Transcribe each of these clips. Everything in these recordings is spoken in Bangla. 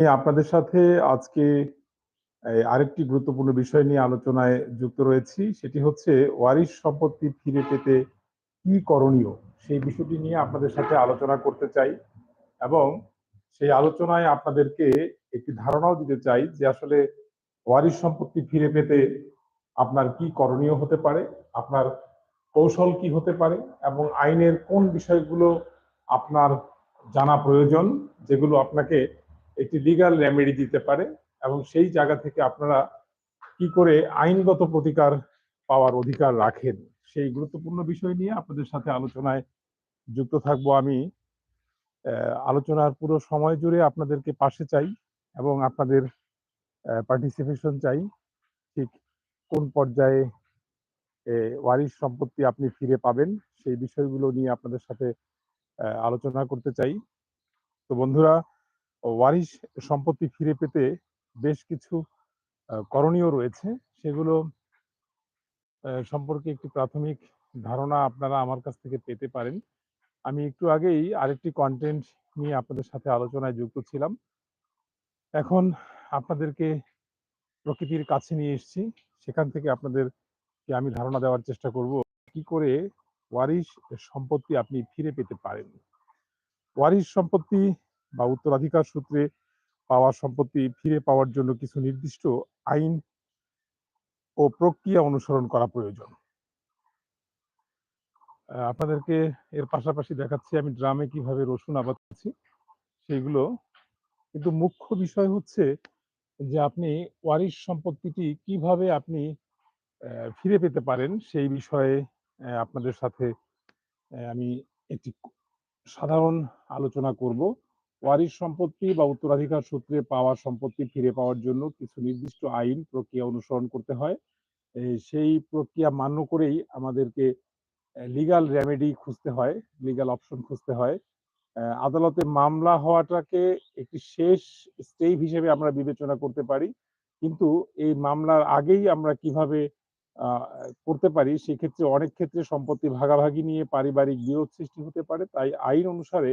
আপনাদের সাথে আজকে আরেকটি গুরুত্বপূর্ণ বিষয় নিয়ে আলোচনায় যুক্ত রয়েছি। সেটি হচ্ছে ওয়ারিশ সম্পত্তি ফিরে পেতে কি করণীয়? সেই বিষয়টি নিয়ে আপনাদের সাথে আলোচনা করতে চাই এবং সেই আলোচনায় আপনাদেরকে একটি ধারণাও দিতে চাই যে আসলে ওয়ারিশ সম্পত্তি ফিরে পেতে আপনার কি করণীয় হতে পারে, আপনার কৌশল কি হতে পারে এবং আইনের কোন বিষয়গুলো আপনার জানা প্রয়োজন, যেগুলো আপনাকে একটি লিগাল রেমেডি দিতে পারে এবং সেই জায়গা থেকে আপনারা কি করে আইনগত প্রতিকার পাওয়ার অধিকার রাখেন, সেই গুরুত্বপূর্ণ বিষয় নিয়ে আপনাদের সাথে আলোচনায় যুক্ত থাকব আমি। আলোচনার পুরো সময় জুড়ে আপনাদেরকে পাশে চাই এবং আপনাদের পার্টিসিপেশন চাই। ঠিক কোন পর্যায়ে ওয়ারিশ সম্পত্তি আপনি ফিরে পাবেন সেই বিষয়গুলো নিয়ে আপনাদের সাথে আলোচনা করতে চাই। তো বন্ধুরা ওয়ারিশ সম্পত্তি ফিরে পেতে বেশ কিছু করণীয় রয়েছে। সেগুলো সম্পর্কে একটি প্রাথমিক ধারণা আপনারা আমার কাছ থেকে পেতে পারেন। আমি একটু আগেই আরেকটি কন্টেন্ট নিয়ে আপনাদের সাথে আলোচনায় যুক্ত ছিলাম। এখন আপনাদেরকে প্রকৃতির কাছে নিয়ে এসেছি। সেখান থেকে আপনাদেরকে আমি ধারণা দেওয়ার চেষ্টা করব কি করে ওয়ারিশ সম্পত্তি আপনি ফিরে পেতে পারেন। ওয়ারিশ সম্পত্তি বা উত্তরাধিকার সূত্রে পাওয়া সম্পত্তি ফিরে পাওয়ার জন্য কিছু নির্দিষ্ট আইন ও প্রক্রিয়া অনুসরণ করা প্রয়োজন। আপনাদেরকে এর পাশাপাশি দেখাচ্ছি আমি ড্রামে কীভাবে রসুন আবাদ করছি সেইগুলো কিন্তু মুখ্য বিষয় হচ্ছে যে আপনি ওয়ারিশ সম্পত্তিটি কীভাবে আপনি ফিরে পেতে পারেন সেই বিষয়ে আপনাদের সাথে আমি একটি সাধারণ আলোচনা করব। ওয়ারিশ সম্পত্তি বা উত্তরাধিকার সূত্রে পাওয়া সম্পত্তি ফিরে পাওয়ার জন্য কিছু নির্দিষ্ট আইন প্রক্রিয়া অনুসরণ করতে হয়। সেই প্রক্রিয়া মান্য করেই আমাদেরকে লিগাল রেমেডি খুঁজতে হয় লিগাল অপশন খুঁজতে হয়। আদালতে মামলা হওয়াটাকে একটি শেষ স্টেপ হিসেবে আমরা বিবেচনা করতে পারি। কিন্তু এই মামলার আগেই আমরা কীভাবে করতে পারি, সেক্ষেত্রে অনেক ক্ষেত্রে সম্পত্তি ভাগাভাগি নিয়ে পারিবারিক বিরোধ সৃষ্টি হতে পারে। তাই আইন অনুসারে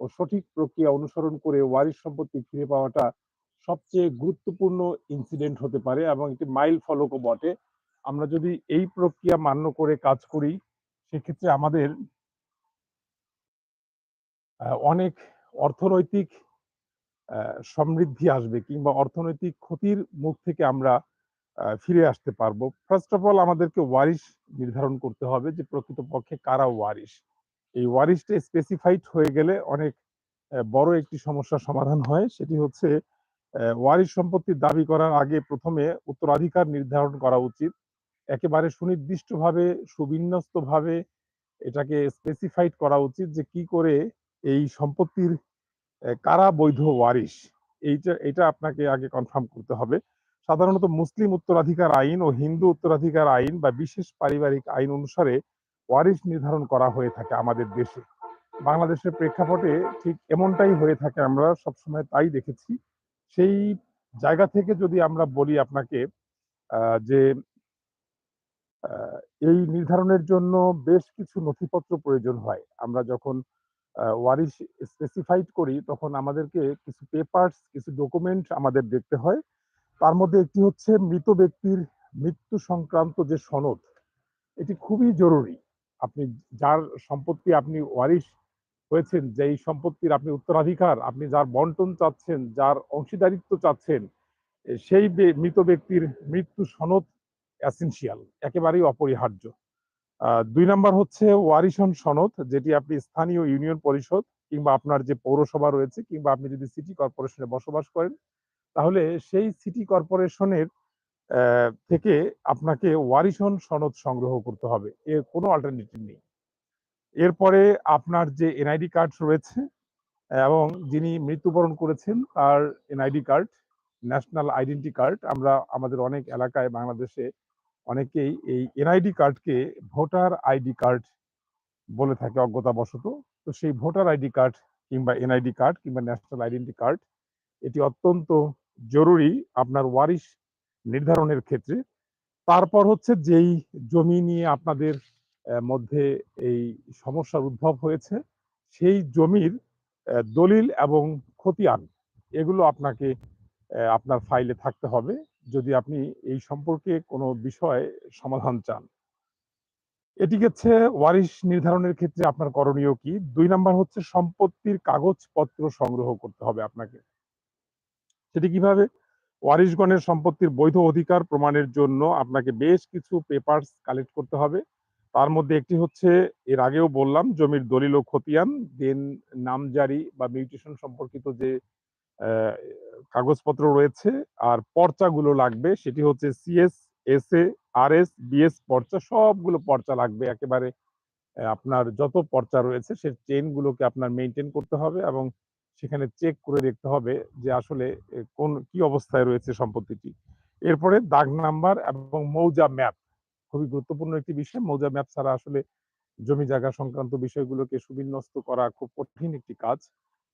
ও সঠিক প্রক্রিয়া অনুসরণ করে ওয়ারিশ সম্পত্তি ফিরে পাওয়াটা সবচেয়ে গুরুত্বপূর্ণ ইনসিডেন্ট হতে পারে এবং একটি মাইল ফলকও বটে। আমরা যদি এই প্রক্রিয়া মান্য করে কাজ করি, সেক্ষেত্রে আমাদের অনেক অর্থনৈতিক সমৃদ্ধি আসবে কিংবা অর্থনৈতিক ক্ষতির মুখ থেকে আমরা ফিরে আসতে পারব। ফার্স্ট অফ অল আমাদেরকে ওয়ারিশ নির্ধারণ করতে হবে যে প্রকৃতপক্ষে কারা ওয়ারিশ। এই ওয়ারিশটা স্পেসিফাইড হয়ে গেলে অনেক বড় একটি সমস্যার সমাধান হয়। সেটি হচ্ছে ওয়ারিশ সম্পত্তির দাবি করার আগে প্রথমে উত্তরাধিকার নির্ধারণ করা উচিত। একেবারে সুনির্দিষ্টভাবে, সুবিন্যস্তভাবে এটাকে স্পেসিফাইড করা উচিত যে কি করে এই সম্পত্তির কারা বৈধ ওয়ারিশ এইটা এটা আপনাকে আগে কনফার্ম করতে হবে। সাধারণত মুসলিম উত্তরাধিকার আইন ও হিন্দু উত্তরাধিকার আইন বা বিশেষ পারিবারিক আইন অনুসারে ওয়ারিশ নির্ধারণ করা হয়ে থাকে আমাদের দেশে। বাংলাদেশের প্রেক্ষাপটে ঠিক এমনটাই হয়ে থাকে, আমরা সবসময় তাই দেখেছি। সেই জায়গা থেকে যদি আমরা বলি আপনাকে যে এই নির্ধারণের জন্য বেশ কিছু নথিপত্র প্রয়োজন হয়। আমরা যখন ওয়ারিশ স্পেসিফাইড করি, তখন আমাদেরকে কিছু পেপারস কিছু ডকুমেন্ট আমাদের দেখতে হয়। তার মধ্যে একটি হচ্ছে মৃত ব্যক্তির মৃত্যু সংক্রান্ত যে সনদ, এটি খুবই জরুরি। আপনি যার সম্পত্তি আপনি ওয়ারিশ হয়েছেন, যেই সম্পত্তির আপনি উত্তরাধিকার, আপনি যার বন্টন চাচ্ছেন, যার অংশীদারিত্ব চাচ্ছেন সেই মৃত ব্যক্তির মৃত্যু সনদ অ্যাসেনশিয়াল একেবারেই অপরিহার্য। দুই নাম্বার হচ্ছে ওয়ারিশন সনদ, যেটি আপনি স্থানীয় ইউনিয়ন পরিষদ কিংবা আপনার যে পৌরসভা রয়েছে কিংবা আপনি যদি সিটি কর্পোরেশনে বসবাস করেন, তাহলে সেই সিটি কর্পোরেশনের থেকে আপনাকে ওয়ারিশন সনদ সংগ্রহ করতে হবে। এর কোনো অল্টারনেটিভ নেই। এরপরে আপনার যে এনআইডি কার্ড রয়েছে, এবং যিনি মৃত্যুবরণ করেছেন, তার NID card national identity card আমরা আমাদের অনেক এলাকায় বাংলাদেশে অনেকেই এই এনআইডি কার্ডকে ভোটার আইডি কার্ড বলে থাকে অজ্ঞতাবশত। তো সেই ভোটার আইডি কার্ড কিংবা এনআইডি কার্ড কিংবা ন্যাশনাল আইডেন্টি কার্ড এটি অত্যন্ত জরুরি আপনার ওয়ারিশ নির্ধারণের ক্ষেত্রে তারপর হচ্ছে যেই জমি নিয়ে আপনাদের মধ্যে এই সমস্যার উদ্ভব হয়েছে, সেই জমির দলিল এবং খতিয়ান, এগুলো আপনাকে আপনার ফাইলে থাকতে হবে যদি আপনি এই সম্পর্কে কোনো বিষয়ে সমাধান চান। এটি হচ্ছে ওয়ারিশ নির্ধারণের ক্ষেত্রে আপনার করণীয় কি? দুই নাম্বার হচ্ছে সম্পত্তির কাগজপত্র সংগ্রহ করতে হবে আপনাকে। সেটি কীভাবে? ওয়ারিশগণের সম্পত্তির বৈধ অধিকার প্রমাণের জন্য আপনাকে বেশ কিছু পেপারস কালেক্ট করতে হবে। তার মধ্যে একটি হচ্ছে এর আগেও বললাম জমির দলিল ও খতিয়ান, দেন নামজারি বা মিউটেশন সম্পর্কিত যে কাগজপত্র রয়েছে আর পর্চাগুলো লাগবে সেটি হচ্ছে সিএস, এসএ, আরএস, বিএস পর্চা সবগুলো পর্চা লাগবে একেবারে আপনার যত পর্চা রয়েছে সে চেইন গুলোকে আপনার মেইনটেইন করতে হবে এবং সেখানে চেক করে দেখতে হবে যে আসলে কোন, কি অবস্থায় রয়েছে সম্পত্তিটি। এরপরে দাগ নাম্বার এবং মৌজা ম্যাপ খুবই গুরুত্বপূর্ণ একটি বিষয়। মৌজা ম্যাপ ছাড়া আসলে জমি জায়গা সংক্রান্ত বিষয়গুলোকে সুবিন্যস্ত করা খুব কঠিন একটি কাজ।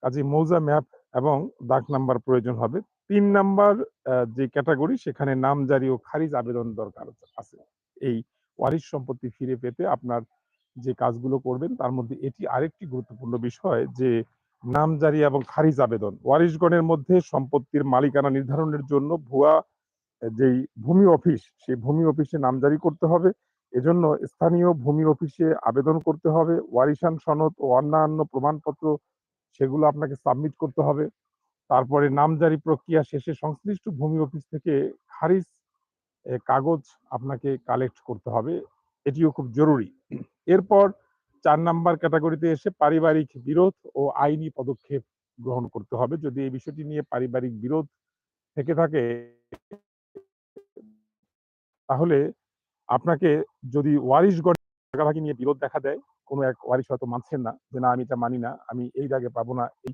কাজে মৌজা ম্যাপ এবং দাগ নাম্বার প্রয়োজন হবে। তিন নাম্বার যে ক্যাটাগরি, সেখানে নামজারি ও খারিজ আবেদন দরকার আছে। এই ওয়ারিশ সম্পত্তি ফিরে পেতে আপনার যে কাজগুলো করবেন, তার মধ্যে এটি আরেকটি গুরুত্বপূর্ণ বিষয় যে নামজারি এবং খারিজ আবেদন। ওয়ারিশগণের মধ্যে সম্পত্তির মালিকানা নির্ধারণের জন্য ভুয়া যেই ভূমি অফিস, সেই ভূমি অফিসে নামজারি করতে হবে। এজন্য স্থানীয় ভূমি অফিসে আবেদন করতে হবে। ওয়ারিশান সনদ ও অন্যান্য প্রমাণপত্র সেগুলো আপনাকে সাবমিট করতে হবে। তারপরে নামজারি প্রক্রিয়া শেষে সংশ্লিষ্ট ভূমি অফিস থেকে খারিজ কাগজ আপনাকে কালেক্ট করতে হবে। এটিও খুব জরুরি। এরপর ৪ নাম্বার ক্যাটাগরিতে এসে পারিবারিক বিরোধ ও আইনি পদক্ষেপ গ্রহণ করতে হবে। যদি এই বিষয়টি নিয়ে পারিবারিক বিরোধ থেকে থাকে তাহলে আপনাকে যদি ওয়ারিশগণ ভাগাভাগি নিয়ে বিরোধ দেখা দেয়, কোনো এক ওয়ারিশ হয়তো মানছেন না যে, "না আমি এটা মানি না। আমি এই দাগে পাবো না, এই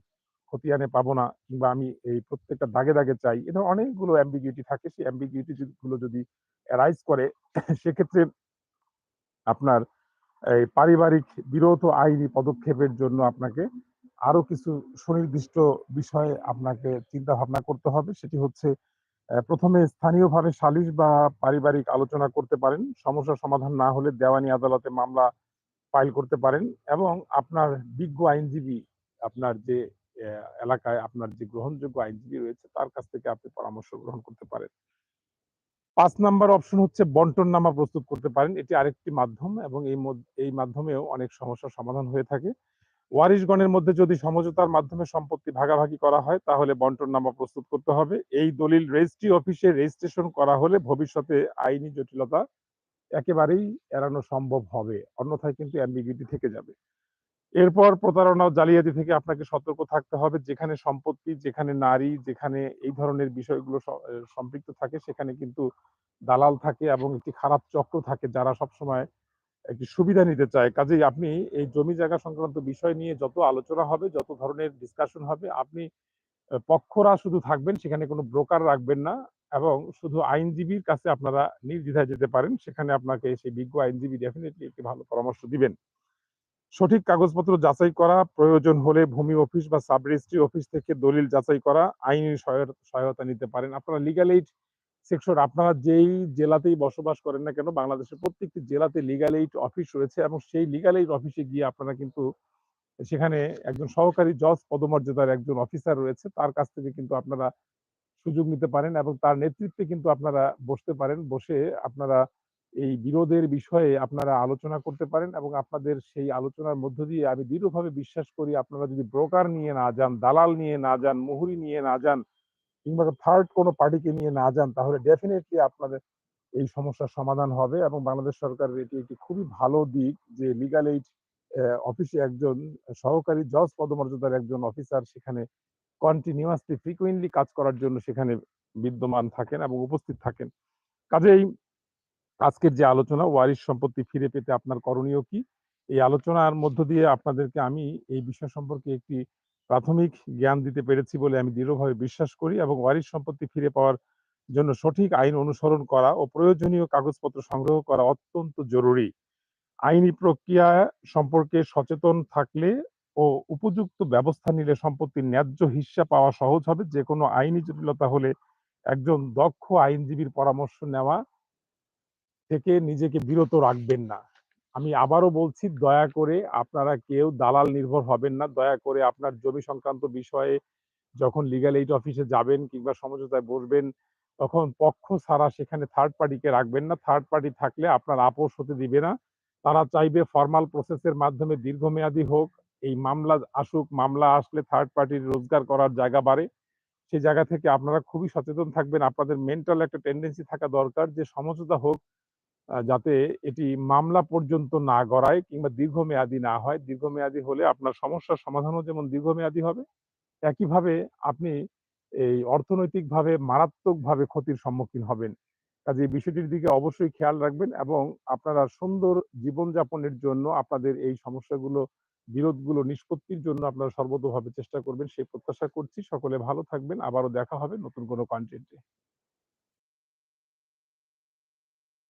খতিয়ানে পাবো না কিংবা আমি এই প্রত্যেকটা দাগে, দাগে চাই।" এ ধরনের অনেকগুলো ambiguity থাকে। সেই যদি গুলো যদি arise করে সেক্ষেত্রে আপনার এই পারিবারিক বিরোধ আইনি পদক্ষেপের জন্য আপনাকে আরও কিছু সুনির্দিষ্ট বিষয়ে আপনাকে চিন্তা ভাবনা করতে হবে। সেটি হচ্ছে প্রথমে স্থানীয়ভাবে সালিশ বা পারিবারিক আলোচনা করতে পারেন। সমস্যার সমাধান না হলে দেওয়ানি আদালতে মামলা ফাইল করতে পারেন এবং আপনার বিজ্ঞ আইনজীবী, আপনার যে এলাকায় আপনার যে গ্রহণযোগ্য আইনজীবী রয়েছে, তার কাছ থেকে আপনি পরামর্শ গ্রহণ করতে পারেন। ৫ নাম্বার অপশন হচ্ছে বন্টন নামা প্রস্তুত করতে পারেন। এটি আরেকটি মাধ্যম এবং এই এই মাধ্যমেও অনেক সমস্যার সমাধান হয়ে থাকে। ওয়ারিশগণের মধ্যে যদি সমঝোতার মাধ্যমে সম্পত্তি ভাগাভাগি করা হয়, তাহলে বন্টন নামা প্রস্তুত করতে হবে। এই দলিল রেজিস্ট্রি অফিসে রেজিস্ট্রেশন করা হলে ভবিষ্যতে আইনি জটিলতা একেবারেই এড়ানো সম্ভব হবে। অন্যথায় কিন্তু ambiguity থেকে যাবে। এরপর প্রতারণা জালিয়াতি থেকে আপনাকে সতর্ক থাকতে হবে। যেখানে সম্পত্তি, যেখানে নারী, যেখানে এই ধরনের বিষয়গুলো সম্পৃক্ত থাকে সেখানে কিন্তু দালাল থাকে এবং একটি খারাপ চক্র থাকে যারা সবসময় একটি সুবিধা নিতে চায়। কাজেই আপনি এই জমি জায়গা সংক্রান্ত বিষয় নিয়ে যত আলোচনা হবে, যত ধরনের ডিসকাশন হবে আপনি পক্ষরা শুধু থাকবেন, সেখানে কোনো ব্রোকার রাখবেন না এবং শুধু আইনজীবীর কাছে আপনারা নির্দ্বিধায় যেতে পারেন। সেখানে আপনাকে সেই বিজ্ঞ আইনজীবী ডেফিনিটলি একটি ভালো পরামর্শ দিবেন। সঠিক কাগজপত্র যাচাই করা, প্রয়োজন হলে ভূমি অফিস বা সাব রেজিস্ট্রি অফিস থেকে দলিল যাচাই করা, আইনি সহায় সহায়তা নিতে পারেন। আপনারা লিগ্যাল এইড সেকশন আপনারা যেই জেলাতেই বসবাস করেন না কেন বাংলাদেশের প্রত্যেকটি জেলাতে লিগ্যাল এইড অফিস রয়েছে এবং সেই লিগাল এইড অফিসে গিয়ে আপনারা কিন্তু সেখানে একজন সহকারী জজ পদমর্যাদার একজন অফিসার রয়েছে। তার কাছ থেকে কিন্তু আপনারা সুযোগ নিতে পারেন এবং তার নেতৃত্বে কিন্তু আপনারা বসতে পারেন। বসে আপনারা এই বিরোধের বিষয়ে আপনারা আলোচনা করতে পারেন এবং আপনাদের সেই আলোচনার মধ্য দিয়ে আমি দৃঢ়ভাবে বিশ্বাস করি আপনারা যদি ব্রোকার নিয়ে না যান, দালাল নিয়ে না যান, মুহুরি নিয়ে না যান কিংবা থার্ড কোনো পার্টিকে নিয়ে না যান তাহলে ডেফিনেটলি আপনাদের এই সমস্যার সমাধান হবে এবং বাংলাদেশ সরকারের এটি একটি খুবই ভালো দিক যে লিগ্যাল এইড অফিসে একজন সহকারী জজ পদমর্যাদার একজন অফিসার সেখানে কন্টিনিউয়াসলি ফ্রিকুয়েন্টলি কাজ করার জন্য সেখানে বিদ্যমান থাকেন এবং উপস্থিত থাকেন। কাজেই আজকের যে আলোচনা, ওয়ারিশ সম্পত্তি ফিরে পেতে আপনার করণীয় কি? এই আলোচনার মধ্য দিয়ে আপনাদেরকে আমি এই বিষয় সম্পর্কে একটি প্রাথমিক জ্ঞান দিতে পেরেছি বলে আমি দৃঢ়ভাবে বিশ্বাস করি এবং ওয়ারিশ সম্পত্তি ফিরে পাওয়ার জন্য সঠিক আইন অনুসরণ করা ও প্রয়োজনীয় কাগজপত্র সংগ্রহ করা অত্যন্ত জরুরি। আইনি প্রক্রিয়া সম্পর্কে সচেতন থাকলে ও উপযুক্ত ব্যবস্থা নিলে সম্পত্তির ন্যায্য হিস্যা পাওয়া সহজ হবে। যে কোনো আইনি জটিলতা হলে একজন দক্ষ আইনজীবীর পরামর্শ নেওয়া থেকে নিজেকে বিরত রাখবেন না। আমি আবারও বলছি দয়া করে আপনারা কেউ দালাল নির্ভর হবেন না। দয়া করে আপনার জমি সংক্রান্ত বিষয়ে যখন লিগ্যাল এইড অফিসে যাবেন কিংবা সমঝোতায় বসবেন, তখন পক্ষ ছাড়া সেখানে থার্ড পার্টিকে রাখবেন না। থার্ড পার্টি থাকলে আপনার আপোস হতে দিবে না। তারা চাইবে ফরমাল প্রসেস এর মাধ্যমে দীর্ঘমেয়াদী হোক। এই মামলা আসুক, মামলা আসলে থার্ড পার্টির রোজগার করার জায়গা বাড়ে। সে জায়গা থেকে আপনারা খুবই সচেতন থাকবেন। আপনাদের মেন্টাল একটা টেন্ডেন্সি থাকা দরকার যে সমঝোতা হোক যাতে এটি মামলা পর্যন্ত না গড়ায় কিংবা দীর্ঘমেয়াদী না হয়। দীর্ঘমেয়াদী হলে আপনার সমস্যার সমাধানও যেমন দীর্ঘমেয়াদী হবে, একইভাবে আপনি এই অর্থনৈতিকভাবে মারাত্মকভাবে ক্ষতির সম্মুখীন হবেন। কাজেই বিষয়টির দিকে অবশ্যই খেয়াল রাখবেন এবং আপনারা সুন্দর জীবনযাপনের জন্য আপনাদের এই সমস্যাগুলো, বিরোধগুলো নিষ্পত্তির জন্য আপনারা সর্বতোভাবে চেষ্টা করবেন সেই প্রত্যাশা করছি। সকলে ভালো থাকবেন। আবারও দেখা হবে নতুন কোনো কনটেন্ট।